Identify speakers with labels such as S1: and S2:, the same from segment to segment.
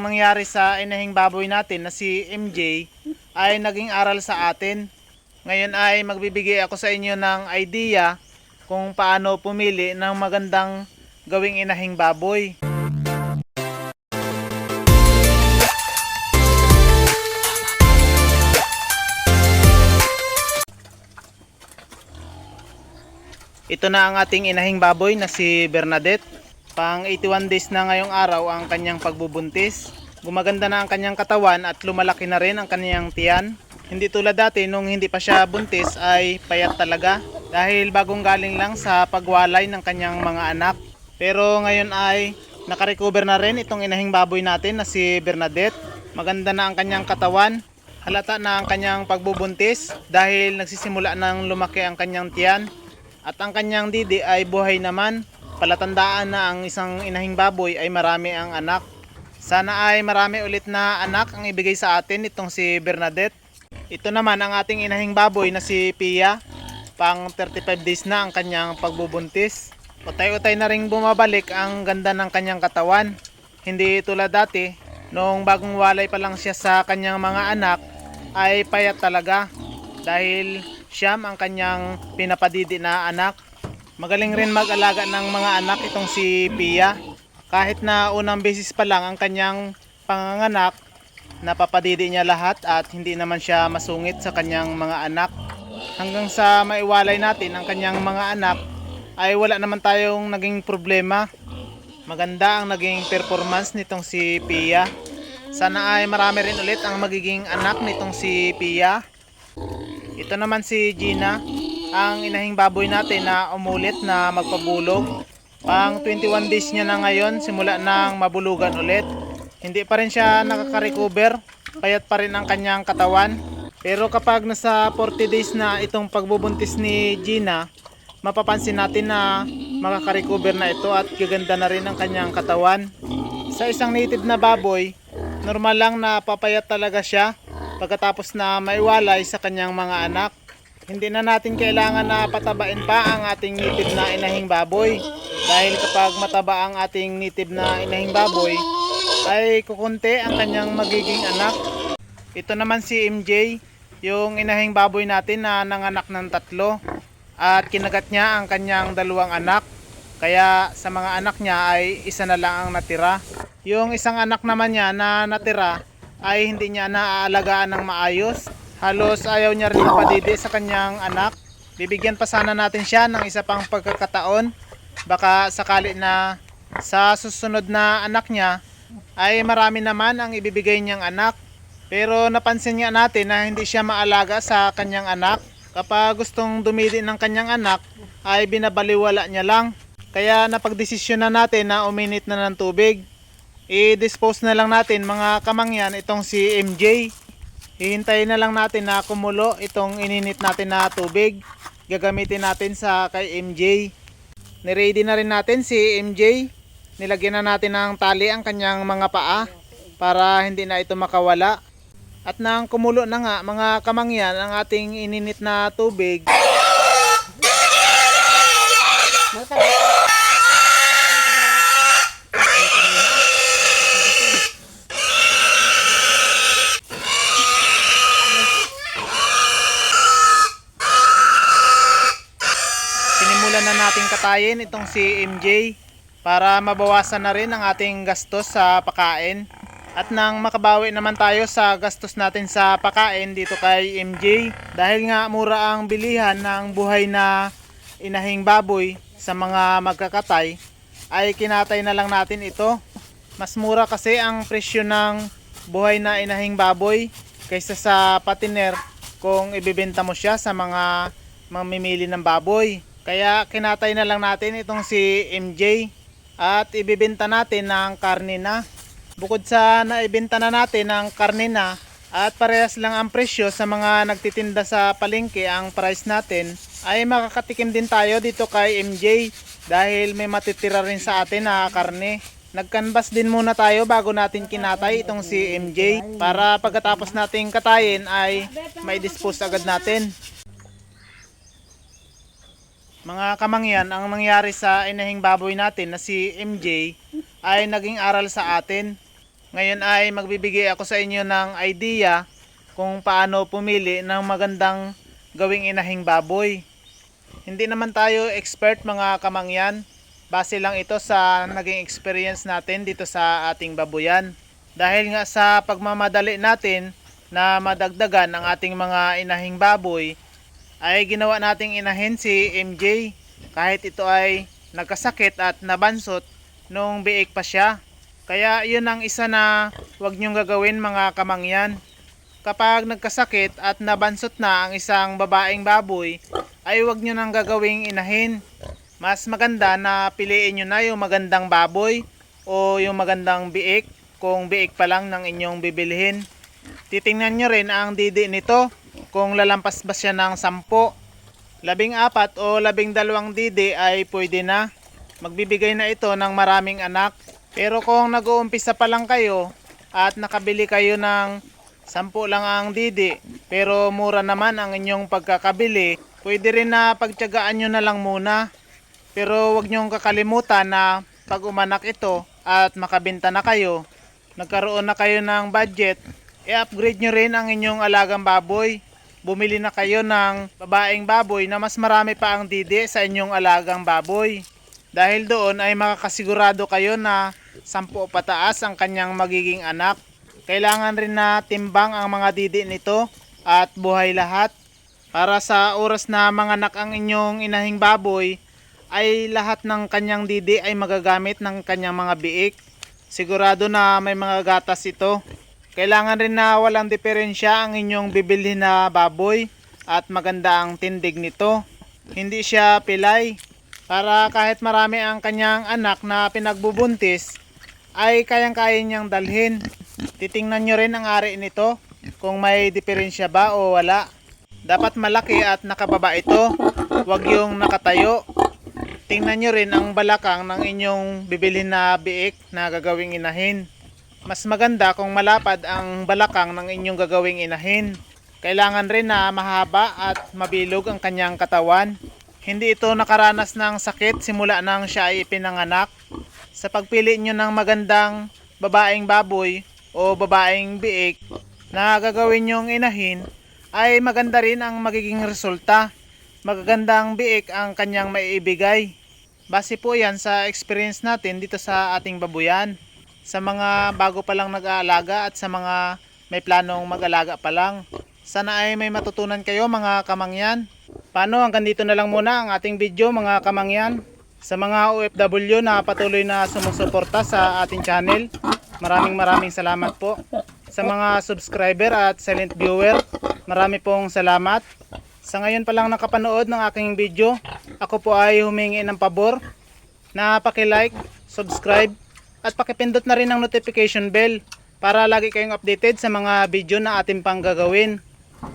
S1: ang nangyari sa inahing baboy natin na si MJ ay naging aral sa atin. Ngayon ay magbibigay ako sa inyo ng idea kung paano pumili ng magandang gawing inahing baboy. Ito na ang ating inahing baboy na si Bernadette. Pang 81 days na ngayong araw ang kanyang pagbubuntis. Gumaganda na ang kanyang katawan at lumalaki na rin ang kanyang tiyan. Hindi tulad dati nung hindi pa siya buntis ay payat talaga dahil bagong galing lang sa pagwalay ng kanyang mga anak. Pero ngayon ay nakarecover na rin itong inahing baboy natin na si Bernadette. Maganda na ang kanyang katawan. Halata na ang kanyang pagbubuntis dahil nagsisimula ng lumaki ang kanyang tiyan. At ang kanyang didi ay buhay naman. Palatandaan na ang isang inahing baboy ay marami ang anak. Sana ay marami ulit na anak ang ibigay sa atin itong si Bernadette. Ito naman ang ating inahing baboy na si Pia. Pang 35 days na ang kanyang pagbubuntis. Utay-utay na ring bumabalik ang ganda ng kanyang katawan. Hindi tulad dati, noong bagong walay pa lang siya sa kanyang mga anak, ay payat talaga. Dahil siyam ang kanyang pinapadidi na anak. Magaling rin mag-alaga ng mga anak itong si Pia. Kahit na unang beses pa lang ang kanyang panganganak, napapadidi niya lahat at hindi naman siya masungit sa kanyang mga anak. Hanggang sa maiwalay natin ang kanyang mga anak, ay wala naman tayong naging problema. Maganda ang naging performance nitong si Pia. Sana ay marami rin ulit ang magiging anak nitong si Pia. Ito naman si Gina, ang inahing baboy natin na umulit na magpabulog. Pang 21 days niya na ngayon, simula nang mabulugan ulit. Hindi pa rin siya nakaka-recover, payat pa rin ang kanyang katawan. Pero kapag nasa 40 days na itong pagbubuntis ni Gina, mapapansin natin na makaka-recover na ito at gaganda na rin ang kanyang katawan. Sa isang native na baboy, normal lang na papayat talaga siya pagkatapos na maiwalay sa kanyang mga anak. Hindi na natin kailangan na patabain pa ang ating native na inahing baboy. Dahil kapag mataba ang ating native na inahing baboy, ay kukunti ang kanyang magiging anak. Ito naman si MJ, yung inahing baboy natin na nanganak ng tatlo. At kinagat niya ang kanyang dalawang anak. Kaya sa mga anak niya ay isa na lang ang natira. Yung isang anak naman niya na natira ay hindi niya naaalagaan ng maayos. Halos ayaw niya rin padidi sa kanyang anak. Bibigyan pa sana natin siya ng isa pang pagkakataon. Baka sakali na sa susunod na anak niya ay marami naman ang ibibigay niyang anak. Pero napansin niya natin na hindi siya maalaga sa kanyang anak. Kapag gustong dumidi ng kanyang anak ay binabaliwala niya lang. Kaya napagdesisyon na natin na uminit na ng tubig i-dispose na lang natin mga kamangyan itong si MJ. Hihintayin na lang natin na kumulo itong ininit natin na tubig. Gagamitin natin sa kay MJ. Niready na rin natin si MJ. Nilagyan na natin ng tali ang kanyang mga paa para hindi na ito makawala. At nang kumulo na nga mga kamangyan ang ating ininit na tubig, katayin itong si MJ para mabawasan na rin ang ating gastos sa pakain. At nang makabawi naman tayo sa gastos natin sa pakain dito kay MJ dahil nga mura ang bilihan ng buhay na inahing baboy sa mga magkakatay ay kinatay na lang natin ito. Mas mura kasi ang presyo ng buhay na inahing baboy kaysa sa patiner kung ibibenta mo siya sa mga mamimili ng baboy. Kaya kinatay na lang natin itong si MJ at ibibenta natin ng karne na. Bukod sa naibenta na natin ng karne na at parehas lang ang presyo sa mga nagtitinda sa palengke ang price natin ay makakatikim din tayo dito kay MJ dahil may matitira rin sa atin na karne. Nagkanbas din muna tayo bago natin kinatay itong si MJ para pagkatapos nating katayin ay may dispose agad natin. Mga kamangyan, ang nangyari sa inahing baboy natin na si MJ ay naging aral sa atin. Ngayon ay magbibigay ako sa inyo ng idea kung paano pumili ng magandang gawing inahing baboy. Hindi naman tayo expert mga kamangyan. Base lang ito sa naging experience natin dito sa ating babuyan. Dahil nga sa pagmamadali natin na madagdagan ang ating mga inahing baboy, ay ginawa nating inahin si MJ kahit ito ay nagkasakit at nabansot nung biik pa siya. Kaya yun ang isa na huwag niyong gagawin mga kamangyan. Kapag nagkasakit at nabansot na ang isang babaeng baboy, ay huwag nyo nang gagawing inahin. Mas maganda na piliin nyo na yung magandang baboy o yung magandang biik kung biik pa lang ng inyong bibilihin. Titingnan nyo rin ang didi nito kung lalampas ba siya ng sampo. Labing apat o labing dalawang didi ay pwede na. Magbibigay na ito ng maraming anak. Pero kung nag-uumpisa pa lang kayo at nakabili kayo ng sampu lang ang didi pero mura naman ang inyong pagkakabili, pwede rin na pagtyagaan nyo na lang muna. Pero wag nyong kakalimutan na pag umanak ito at makabenta na kayo, nagkaroon na kayo ng budget, i-upgrade nyo rin ang inyong alagang baboy. Bumili na kayo ng babaeng baboy na mas marami pa ang didi sa inyong alagang baboy. Dahil doon ay makakasigurado kayo na 10 o pataas ang kanyang magiging anak. Kailangan rin na timbang ang mga didi nito at buhay lahat. Para sa oras na manganak ang inyong inahing baboy, ay lahat ng kanyang didi ay magagamit ng kanyang mga biik. Sigurado na may mga gatas ito. Kailangan rin na walang diferensya ang inyong bibili na baboy at maganda ang tindig nito. Hindi siya pilay. Para kahit marami ang kanyang anak na pinagbubuntis, ay kayang-kaya niyang dalhin. Titingnan nyo rin ang ari nito kung may diferensya ba o wala. Dapat malaki at nakababa ito. Huwag yung nakatayo. Tingnan nyo rin ang balakang ng inyong bibilhin na biik na gagawing inahin. Mas maganda kung malapad ang balakang ng inyong gagawing inahin. Kailangan rin na mahaba at mabilog ang kanyang katawan. Hindi ito nakaranas ng sakit simula nang siya ay ipinanganak. Sa pagpili nyo ng magandang babaeng baboy o babaeng biik na gagawin nyong inahin, ay maganda rin ang magiging resulta. Magagandang biik ang kanyang maiibigay. Base po yan sa experience natin dito sa ating babuyan. Sa mga bago pa lang nag-aalaga at sa mga may planong mag-alaga pa lang. Sana ay may matutunan kayo mga kamangyan. Paano hanggang dito na lang muna ang ating video mga kamangyan. Sa mga OFW na patuloy na sumusuporta sa ating channel, maraming maraming salamat po. Sa mga subscriber at silent viewer, marami pong salamat. Sa ngayon pa lang nakapanood ng aking video, ako po ay humingi ng pabor na paki-like, subscribe at pakipindot na rin ang notification bell para lagi kayong updated sa mga video na ating pang gagawin.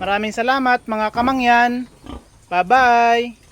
S1: Maraming salamat mga kamangyan. Bye-bye!